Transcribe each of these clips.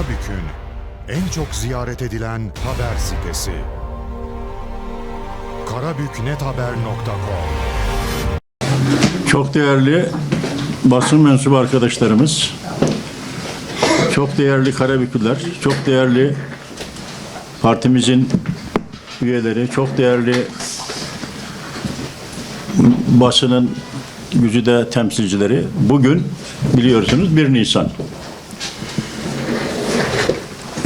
Karabük'ün en çok ziyaret edilen haber sitesi. karabüknethaber.com Çok değerli basın mensubu arkadaşlarımız, çok değerli Karabüklüler, çok değerli partimizin üyeleri, çok değerli basının gücüde temsilcileri. Bugün biliyorsunuz 1 Nisan.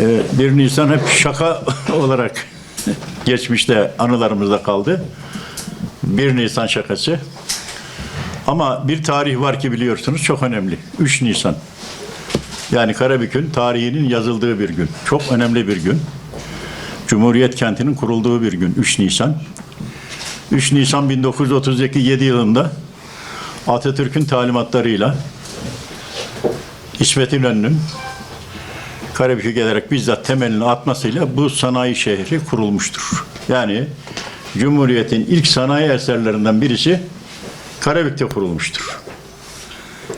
Ee, 1 Nisan hep şaka olarak geçmişte anılarımızda kaldı. 1 Nisan şakası. Ama bir tarih var ki biliyorsunuz çok önemli. 3 Nisan. Yani Karabük'ün tarihinin yazıldığı bir gün. Çok önemli bir gün. Cumhuriyet kentinin kurulduğu bir gün 3 Nisan. 3 Nisan 1932 7 yılında Atatürk'ün talimatlarıyla İsmet İnönü'nün Karabük'e gelerek bizzat temelini atmasıyla bu sanayi şehri kurulmuştur. Yani Cumhuriyet'in ilk sanayi eserlerinden birisi Karabük'te kurulmuştur.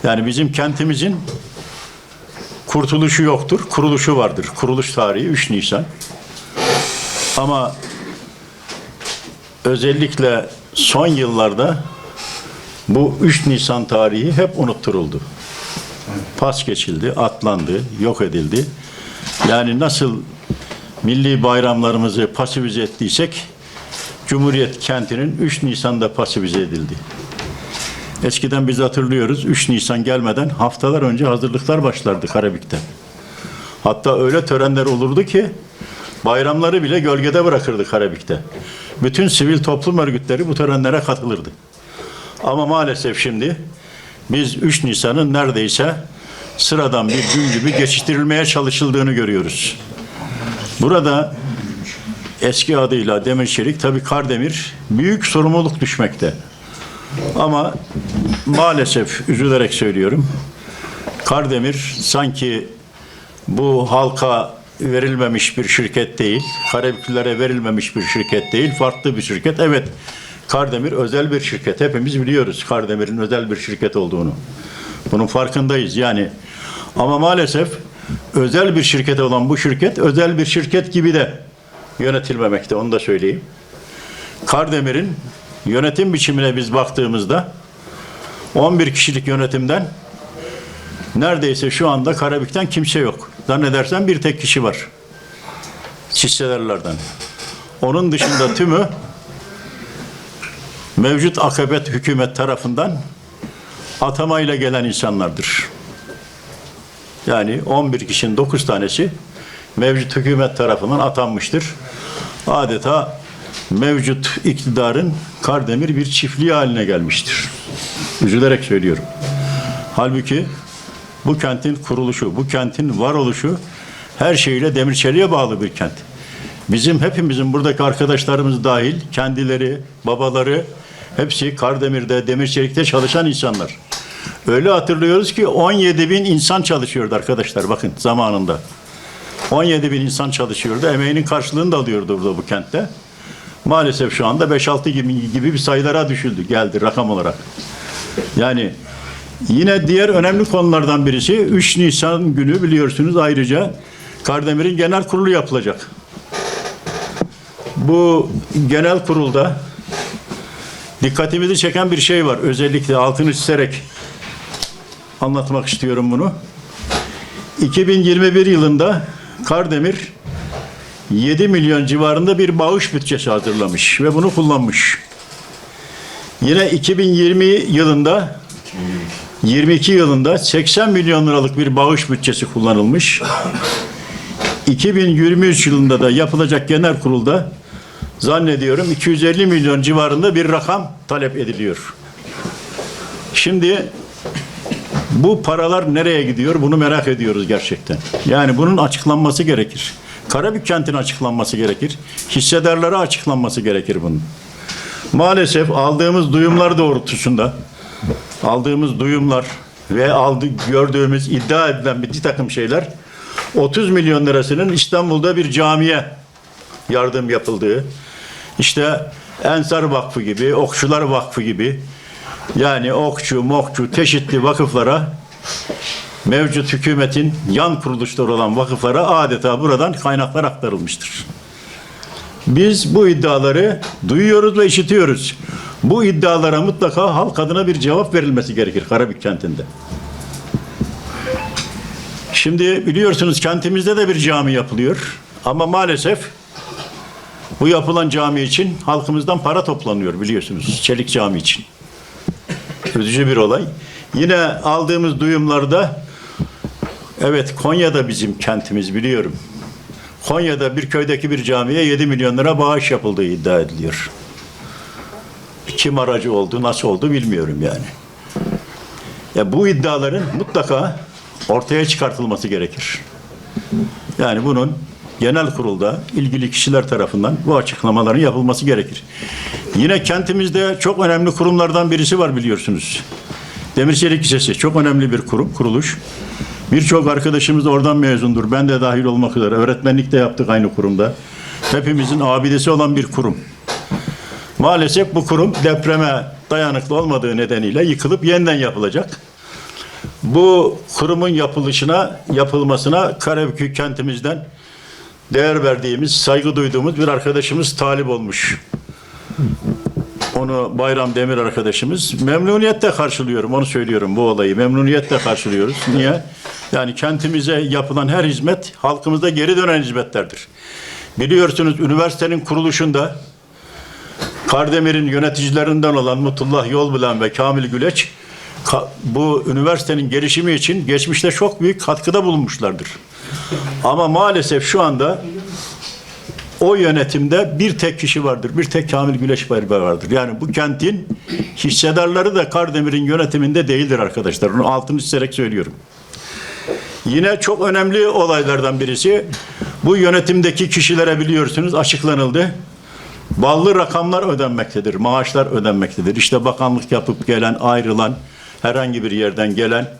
Yani bizim kentimizin kurtuluşu yoktur, kuruluşu vardır. Kuruluş tarihi 3 Nisan. Ama özellikle son yıllarda bu 3 Nisan tarihi hep unutturuldu. Pas geçildi, atlandı, yok edildi. Yani nasıl milli bayramlarımızı pasifize ettiysek Cumhuriyet kentinin 3 Nisan'da pasifize edildi. Eskiden biz hatırlıyoruz 3 Nisan gelmeden haftalar önce hazırlıklar başlardı Karabük'te. Hatta öyle törenler olurdu ki bayramları bile gölgede bırakırdı Karabük'te. Bütün sivil toplum örgütleri bu törenlere katılırdı. Ama maalesef şimdi biz 3 Nisan'ın neredeyse sıradan bir gün gibi geçiştirilmeye çalışıldığını görüyoruz. Burada eski adıyla Demirçelik tabii Kardemir büyük sorumluluk düşmekte. Ama maalesef üzülerek söylüyorum. Kardemir sanki bu halka verilmemiş bir şirket değil, Karabüklülere verilmemiş bir şirket değil, farklı bir şirket. Evet, Kardemir özel bir şirket. Hepimiz biliyoruz Kardemir'in özel bir şirket olduğunu. Bunun farkındayız yani. Ama maalesef özel bir şirket olan bu şirket özel bir şirket gibi de yönetilmemekte. Onu da söyleyeyim. Kardemir'in yönetim biçimine biz baktığımızda 11 kişilik yönetimden neredeyse şu anda Karabük'ten kimse yok. Zannedersem bir tek kişi var. Hissedarlardan. Onun dışında tümü mevcut akabet hükümet tarafından atamayla gelen insanlardır. Yani 11 kişinin 9 tanesi mevcut hükümet tarafından atanmıştır. Adeta mevcut iktidarın Kardemir bir çiftliği haline gelmiştir. Üzülerek söylüyorum. Halbuki bu kentin kuruluşu, bu kentin varoluşu her şeyiyle Demirçeli'ye bağlı bir kent. Bizim hepimizin buradaki arkadaşlarımız dahil kendileri, babaları hepsi Kardemir'de, Demirçelik'te çalışan insanlar. Öyle hatırlıyoruz ki 17 bin insan çalışıyordu arkadaşlar bakın zamanında. 17 bin insan çalışıyordu. Emeğinin karşılığını da alıyordu burada bu kentte. Maalesef şu anda 5-6 gibi, gibi bir sayılara düşüldü, geldi rakam olarak. Yani yine diğer önemli konulardan birisi 3 Nisan günü biliyorsunuz ayrıca Kardemir'in genel kurulu yapılacak. Bu genel kurulda dikkatimizi çeken bir şey var. Özellikle altını çizerek anlatmak istiyorum bunu. 2021 yılında Kardemir 7 milyon civarında bir bağış bütçesi hazırlamış ve bunu kullanmış. Yine 2020 yılında 22 yılında 80 milyon liralık bir bağış bütçesi kullanılmış. 2023 yılında da yapılacak genel kurulda zannediyorum 250 milyon civarında bir rakam talep ediliyor. Şimdi bu paralar nereye gidiyor bunu merak ediyoruz gerçekten. Yani bunun açıklanması gerekir. Karabük kentinin açıklanması gerekir. Hissedarlara açıklanması gerekir bunun. Maalesef aldığımız duyumlar doğrultusunda aldığımız duyumlar ve aldı, gördüğümüz iddia edilen bir takım şeyler 30 milyon lirasının İstanbul'da bir camiye yardım yapıldığı işte Ensar Vakfı gibi, Okçular Vakfı gibi yani okçu, mokçu, çeşitli vakıflara mevcut hükümetin yan kuruluşları olan vakıflara adeta buradan kaynaklar aktarılmıştır. Biz bu iddiaları duyuyoruz ve işitiyoruz. Bu iddialara mutlaka halk adına bir cevap verilmesi gerekir Karabük kentinde. Şimdi biliyorsunuz kentimizde de bir cami yapılıyor. Ama maalesef bu yapılan cami için halkımızdan para toplanıyor biliyorsunuz. Çelik Cami için. Üzücü bir olay. Yine aldığımız duyumlarda evet Konya'da bizim kentimiz biliyorum. Konya'da bir köydeki bir camiye 7 milyon lira bağış yapıldığı iddia ediliyor. Kim aracı oldu, nasıl oldu bilmiyorum yani. Ya bu iddiaların mutlaka ortaya çıkartılması gerekir. Yani bunun genel kurulda ilgili kişiler tarafından bu açıklamaların yapılması gerekir. Yine kentimizde çok önemli kurumlardan birisi var biliyorsunuz. Demirçelik Lisesi çok önemli bir kurum, kuruluş. Birçok arkadaşımız da oradan mezundur. Ben de dahil olmak üzere. Öğretmenlik de yaptık aynı kurumda. Hepimizin abidesi olan bir kurum. Maalesef bu kurum depreme dayanıklı olmadığı nedeniyle yıkılıp yeniden yapılacak. Bu kurumun yapılışına, yapılmasına Karabük kentimizden değer verdiğimiz, saygı duyduğumuz bir arkadaşımız talip olmuş. Onu Bayram Demir arkadaşımız memnuniyetle karşılıyorum. Onu söylüyorum bu olayı. Memnuniyetle karşılıyoruz. Niye? Yani kentimize yapılan her hizmet halkımıza geri dönen hizmetlerdir. Biliyorsunuz üniversitenin kuruluşunda Kardemir'in yöneticilerinden olan Mutlullah Yolbilen ve Kamil Güleç bu üniversitenin gelişimi için geçmişte çok büyük katkıda bulunmuşlardır. Ama maalesef şu anda o yönetimde bir tek kişi vardır. Bir tek Kamil Güleç Berber vardır. Yani bu kentin hissedarları da Kardemir'in yönetiminde değildir arkadaşlar. Onu altını çizerek söylüyorum. Yine çok önemli olaylardan birisi bu yönetimdeki kişilere biliyorsunuz açıklanıldı. Ballı rakamlar ödenmektedir, maaşlar ödenmektedir. İşte bakanlık yapıp gelen, ayrılan, herhangi bir yerden gelen,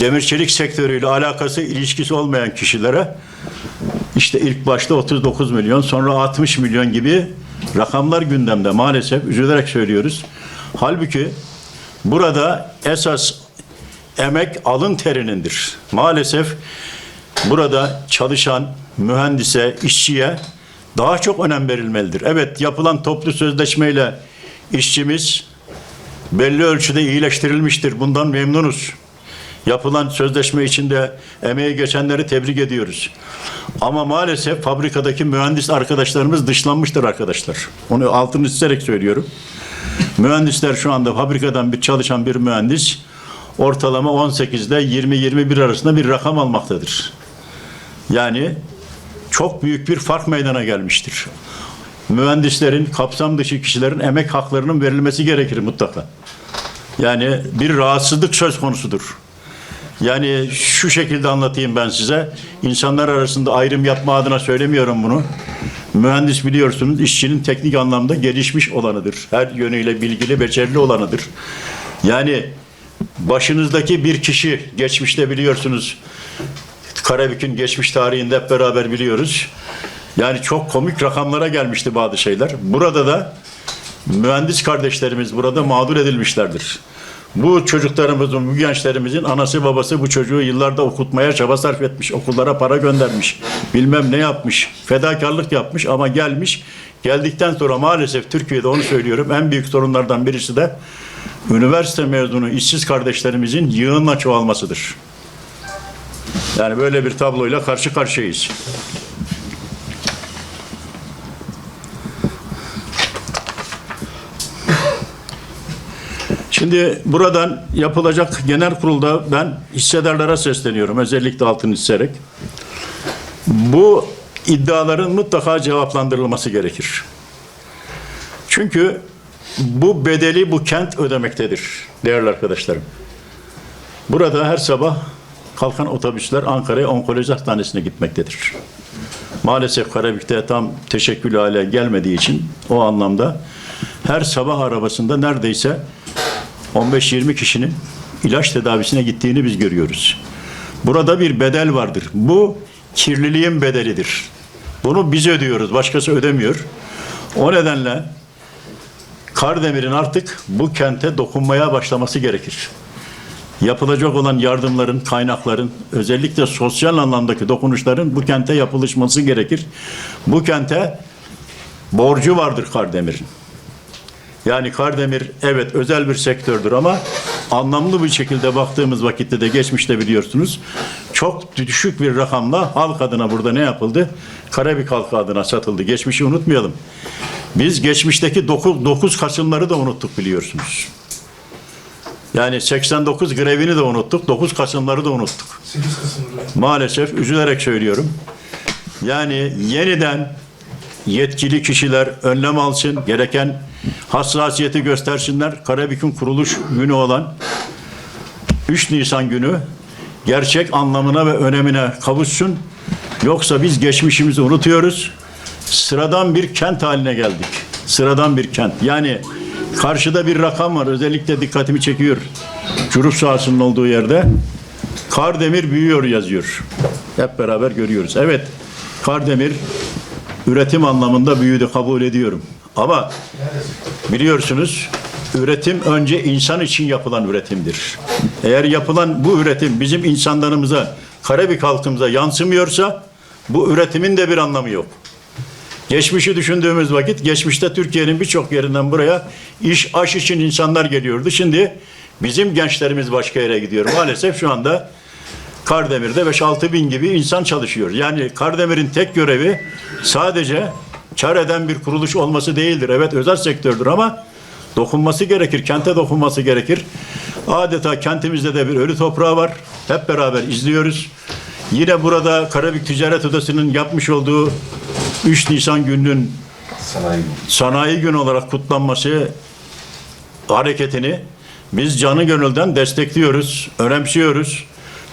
demir çelik sektörüyle alakası, ilişkisi olmayan kişilere işte ilk başta 39 milyon, sonra 60 milyon gibi rakamlar gündemde maalesef üzülerek söylüyoruz. Halbuki burada esas emek alın terinindir. Maalesef burada çalışan mühendise, işçiye daha çok önem verilmelidir. Evet yapılan toplu sözleşmeyle işçimiz belli ölçüde iyileştirilmiştir. Bundan memnunuz. Yapılan sözleşme içinde emeği geçenleri tebrik ediyoruz. Ama maalesef fabrikadaki mühendis arkadaşlarımız dışlanmıştır arkadaşlar. Onu altını çizerek söylüyorum. Mühendisler şu anda fabrikadan bir çalışan bir mühendis ortalama 18'de 20-21 arasında bir rakam almaktadır. Yani çok büyük bir fark meydana gelmiştir. Mühendislerin, kapsam dışı kişilerin emek haklarının verilmesi gerekir mutlaka. Yani bir rahatsızlık söz konusudur. Yani şu şekilde anlatayım ben size. İnsanlar arasında ayrım yapma adına söylemiyorum bunu. Mühendis biliyorsunuz işçinin teknik anlamda gelişmiş olanıdır. Her yönüyle bilgili, becerili olanıdır. Yani başınızdaki bir kişi geçmişte biliyorsunuz Karabük'ün geçmiş tarihinde hep beraber biliyoruz. Yani çok komik rakamlara gelmişti bazı şeyler. Burada da mühendis kardeşlerimiz burada mağdur edilmişlerdir. Bu çocuklarımızın, bu gençlerimizin anası babası bu çocuğu yıllarda okutmaya çaba sarf etmiş, okullara para göndermiş, bilmem ne yapmış, fedakarlık yapmış ama gelmiş. Geldikten sonra maalesef Türkiye'de onu söylüyorum en büyük sorunlardan birisi de üniversite mezunu işsiz kardeşlerimizin yığınla çoğalmasıdır. Yani böyle bir tabloyla karşı karşıyayız. Şimdi buradan yapılacak genel kurulda ben hissedarlara sesleniyorum. Özellikle altını çizerek. Bu iddiaların mutlaka cevaplandırılması gerekir. Çünkü bu bedeli bu kent ödemektedir değerli arkadaşlarım. Burada her sabah kalkan otobüsler Ankara'ya onkoloji hastanesine gitmektedir. Maalesef Karabük'te tam teşekkül hale gelmediği için o anlamda her sabah arabasında neredeyse 15-20 kişinin ilaç tedavisine gittiğini biz görüyoruz. Burada bir bedel vardır. Bu kirliliğin bedelidir. Bunu biz ödüyoruz, başkası ödemiyor. O nedenle Kardemir'in artık bu kente dokunmaya başlaması gerekir. yapılacak olan yardımların, kaynakların, özellikle sosyal anlamdaki dokunuşların bu kente yapılışması gerekir. Bu kente borcu vardır Kardemir'in. Yani Kardemir evet özel bir sektördür ama anlamlı bir şekilde baktığımız vakitte de geçmişte biliyorsunuz çok düşük bir rakamla halk adına burada ne yapıldı? Karabük halkı adına satıldı. Geçmişi unutmayalım. Biz geçmişteki 9, 9 Kasımları da unuttuk biliyorsunuz. Yani 89 grevini de unuttuk, 9 Kasımları da unuttuk. 8 Kasım'da. Maalesef üzülerek söylüyorum. Yani yeniden yetkili kişiler önlem alsın, gereken hassasiyeti göstersinler. Karabük'ün kuruluş günü olan 3 Nisan günü gerçek anlamına ve önemine kavuşsun. Yoksa biz geçmişimizi unutuyoruz. Sıradan bir kent haline geldik. Sıradan bir kent. Yani karşıda bir rakam var. Özellikle dikkatimi çekiyor. Curup sahasının olduğu yerde. Kardemir büyüyor yazıyor. Hep beraber görüyoruz. Evet, Kardemir üretim anlamında büyüdü kabul ediyorum. Ama biliyorsunuz üretim önce insan için yapılan üretimdir. Eğer yapılan bu üretim bizim insanlarımıza, Karabük halkımıza yansımıyorsa bu üretimin de bir anlamı yok. Geçmişi düşündüğümüz vakit geçmişte Türkiye'nin birçok yerinden buraya iş aş için insanlar geliyordu. Şimdi bizim gençlerimiz başka yere gidiyor. Maalesef şu anda Kardemir'de 5-6 bin gibi insan çalışıyor. Yani Kardemir'in tek görevi sadece kar eden bir kuruluş olması değildir. Evet özel sektördür ama dokunması gerekir. Kente dokunması gerekir. Adeta kentimizde de bir ölü toprağı var. Hep beraber izliyoruz. Yine burada Karabük Ticaret Odası'nın yapmış olduğu 3 Nisan gününün Sanayi. sanayi günü olarak kutlanması hareketini biz canı gönülden destekliyoruz, önemsiyoruz.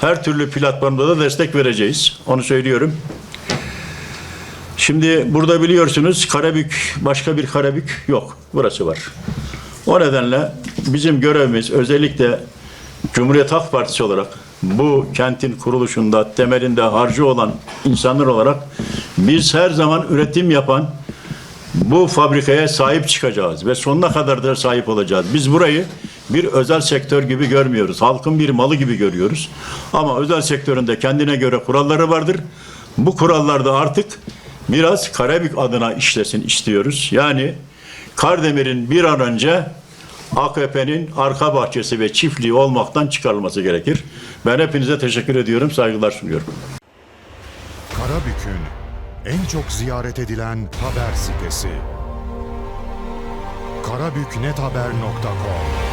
Her türlü platformda da destek vereceğiz. Onu söylüyorum. Şimdi burada biliyorsunuz Karabük, başka bir Karabük yok. Burası var. O nedenle bizim görevimiz özellikle Cumhuriyet Halk Partisi olarak bu kentin kuruluşunda temelinde harcı olan insanlar olarak biz her zaman üretim yapan bu fabrikaya sahip çıkacağız ve sonuna kadar da sahip olacağız. Biz burayı bir özel sektör gibi görmüyoruz. Halkın bir malı gibi görüyoruz. Ama özel sektöründe kendine göre kuralları vardır. Bu kurallarda artık biraz Karabük adına işlesin istiyoruz. Yani Kardemir'in bir an önce AKP'nin arka bahçesi ve çiftliği olmaktan çıkarılması gerekir. Ben hepinize teşekkür ediyorum, saygılar sunuyorum. Karabük'ün en çok ziyaret edilen haber sitesi. karabüknethaber.com